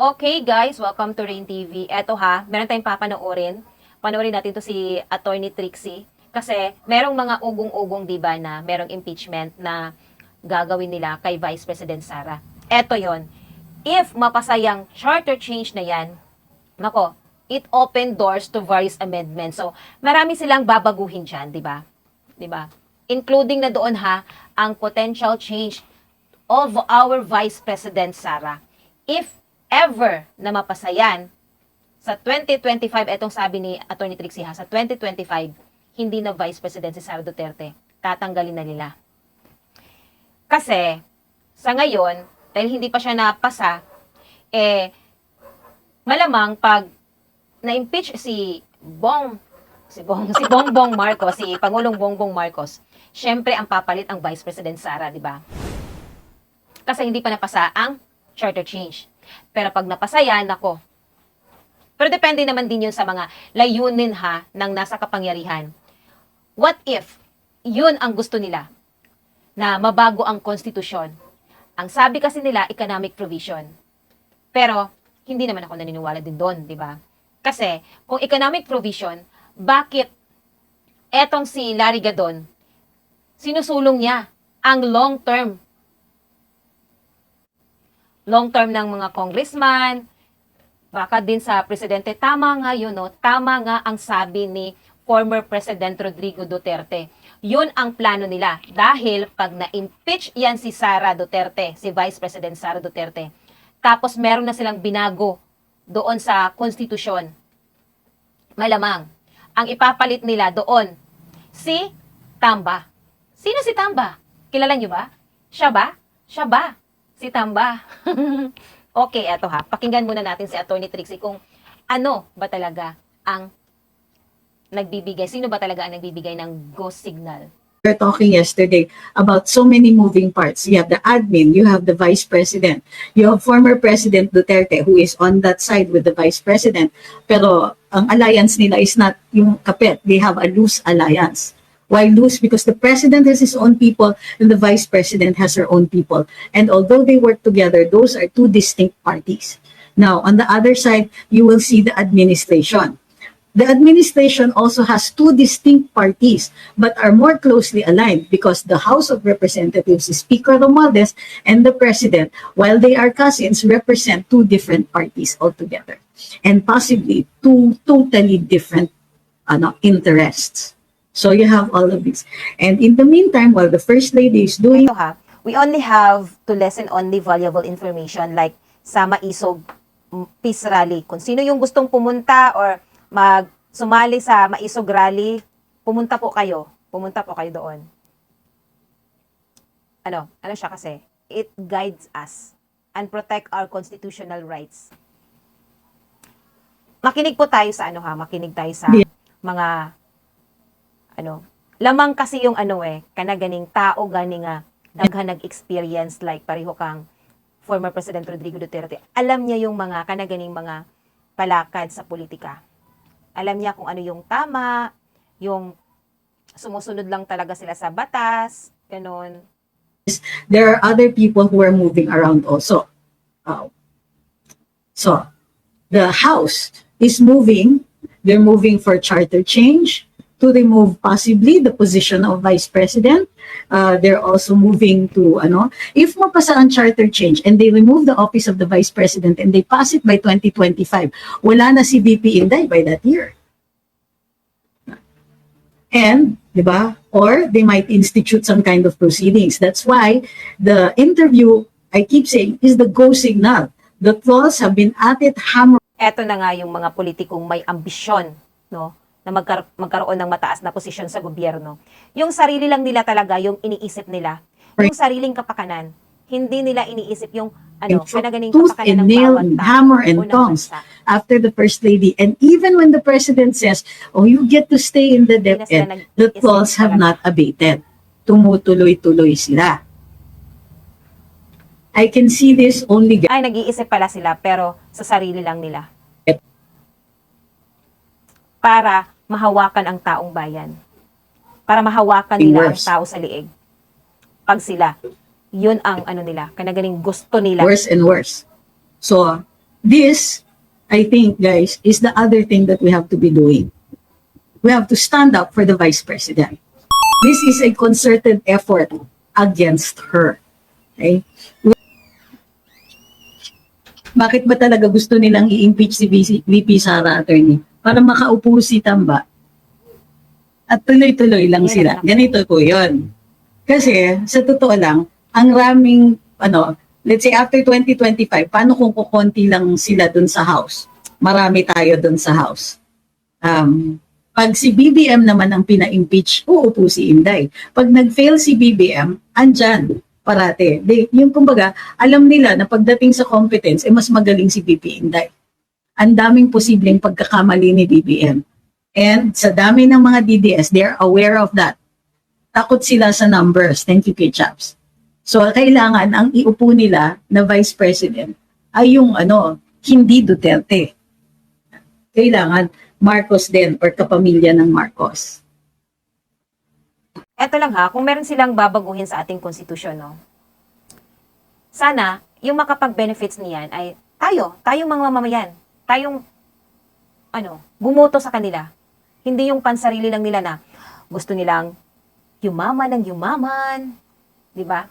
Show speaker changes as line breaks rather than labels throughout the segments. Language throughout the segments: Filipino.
Okay guys, welcome to Rain TV. Eto ha, meron tayong papanoorin. Panoorin natin to si Attorney Trixie. Kasi merong mga ugong-ugong diba na merong impeachment na gagawin nila kay Vice President Sara. Eto yon. If mapasayang charter change na yan, nako, it open doors to various amendments. So, marami silang babaguhin dyan, di ba? Di ba? Including na doon ha, ang potential change of our Vice President Sara. If ever na mapasayan sa 2025, etong sabi ni Attorney Trixie ha, sa 2025, hindi na Vice President si Sara Duterte. Tatanggalin na nila. Kasi, sa ngayon, dahil hindi pa siya napasa, eh, malamang pag na-impeach si Bong, si Bong, si Bongbong Marcos, si Pangulong Bongbong Marcos, syempre ang papalit ang Vice President Sara, di ba? Kasi hindi pa napasa ang charter change. Pero pag napasa yan, ako. Pero depende naman din yun sa mga layunin ha ng nasa kapangyarihan. What if yun ang gusto nila na mabago ang konstitusyon? Ang sabi kasi nila, economic provision. Pero, hindi naman ako naniniwala din doon, di ba? Kasi, kung economic provision, bakit etong si Larry Gadon, sinusulong niya ang long term long term ng mga congressman, baka din sa presidente. Tama nga yun, no? Tama nga ang sabi ni former President Rodrigo Duterte. Yun ang plano nila. Dahil pag na-impeach yan si Sara Duterte, si Vice President Sara Duterte, tapos meron na silang binago doon sa konstitusyon. Malamang, ang ipapalit nila doon, si Tamba. Sino si Tamba? Kilala niyo ba? Siya ba? Siya ba? Si Tamba. okay, eto ha. Pakinggan muna natin si Attorney Trixie kung ano ba talaga ang nagbibigay, sino ba talaga ang nagbibigay ng ghost signal
were talking yesterday about so many moving parts. You have the admin, you have the vice president, you have former President Duterte who is on that side with the vice president. Pero ang alliance nila is not yung kapit. They have a loose alliance. Why lose? Because the president has his own people and the vice president has her own people. And although they work together, those are two distinct parties. Now, on the other side, you will see the administration. The administration also has two distinct parties but are more closely aligned because the House of Representatives is Speaker Romualdez and the President, while they are cousins, represent two different parties altogether and possibly two totally different ano, interests. So you have all of this. And in the meantime, while the First Lady is doing
ito ha, we only have to listen only valuable information like sa Maisog mm, Peace Rally. Kung sino yung gustong pumunta or mag sumali sa Maisog Rally, pumunta po kayo. Pumunta po kayo doon. Ano? Ano siya kasi? It guides us and protect our constitutional rights. Makinig po tayo sa ano ha, makinig tayo sa mga ano, lamang kasi yung ano eh, kanaganing tao gani nga daghan nag-experience like pareho kang former President Rodrigo Duterte. Alam niya yung mga kanaganing mga palakad sa politika. Alam niya kung ano yung tama, yung sumusunod lang talaga sila sa batas, ganun.
there are other people who are moving around also. Uh, so, the House is moving, they're moving for charter change to remove possibly the position of Vice President. Uh, they're also moving to, ano, if mapasa charter change and they remove the office of the Vice President and they pass it by 2025, wala na si VP Inday by that year. And, di ba? Or they might institute some kind of proceedings. That's why the interview, I keep saying, is the go signal. The trolls have been at it hammer
Eto na nga yung mga politikong may ambisyon, no? Na magkar- magkaroon ng mataas na posisyon sa gobyerno. Yung sarili lang nila talaga yung iniisip nila. Yung sariling kapakanan. Hindi nila iniisip yung ano,
tooth
kapakanan
and
ng
nail
bawat
and
tao
hammer and tongs after the First Lady. And even when the President says, oh, you get to stay in the
nag-
the trolls have not abated. Tumutuloy-tuloy sila. I can see this only
Ay, nag-iisip pala sila, pero sa sarili lang nila. Para mahawakan ang taong bayan. Para mahawakan nila ang tao sa liig. Pag sila, yun ang ano nila, kanaganing gusto nila.
worse and worse. So, this, I think, guys, is the other thing that we have to be doing. We have to stand up for the vice president. This is a concerted effort against her. Okay? Bakit ba talaga gusto nilang i-impeach si VP Sara Attorney? Para makaupo si Tamba. At tuloy-tuloy lang sila. Ganito po yun. Kasi, sa totoo lang, ang raming, ano, let's say after 2025, paano kung kukonti lang sila dun sa house? Marami tayo dun sa house. Um, pag si BBM naman ang pina-impeach, uupo si Inday. Pag nag-fail si BBM, andyan parate. Di, yung kumbaga, alam nila na pagdating sa competence, eh mas magaling si BP Inday. Ang daming posibleng pagkakamali ni BBM. And sa dami ng mga DDS, they're aware of that. Takot sila sa numbers. Thank you, kay Chaps. So, kailangan ang iupo nila na Vice President ay yung ano, hindi Duterte. Kailangan Marcos din or kapamilya ng Marcos.
Eto lang ha, kung meron silang babaguhin sa ating konstitusyon, no? Sana, yung makapag-benefits niyan ay tayo, tayong mga mamamayan. Tayong, ano, bumoto sa kanila. Hindi yung pansarili lang nila na gusto nilang yumaman ng yumaman. Di ba?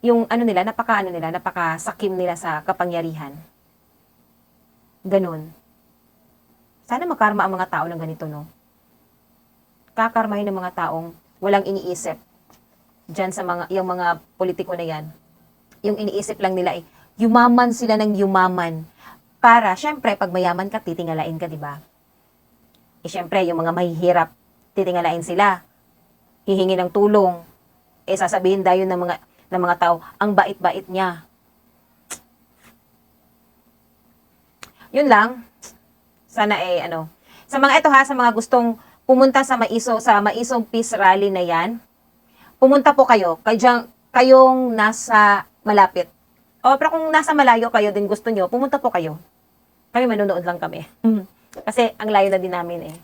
Yung ano nila, napaka ano nila, napaka sakim nila sa kapangyarihan. Ganun. Sana makarma ang mga tao ng ganito, no? kakarmahin ng mga taong walang iniisip dyan sa mga, yung mga politiko na yan. Yung iniisip lang nila ay, yumaman sila ng yumaman. Para, syempre, pag mayaman ka, titingalain ka, di ba? Eh, syempre, yung mga mahihirap, titingalain sila. Hihingi ng tulong. Eh, sasabihin dayon ng mga, ng mga tao, ang bait-bait niya. Yun lang. Sana eh, ano. Sa mga ito ha, sa mga gustong pumunta sa Maiso, sa Maisong Peace Rally na yan, pumunta po kayo, kadyang, kayong nasa malapit. O, pero kung nasa malayo kayo din gusto nyo, pumunta po kayo. Kami manonood lang kami. Kasi ang layo na din namin eh.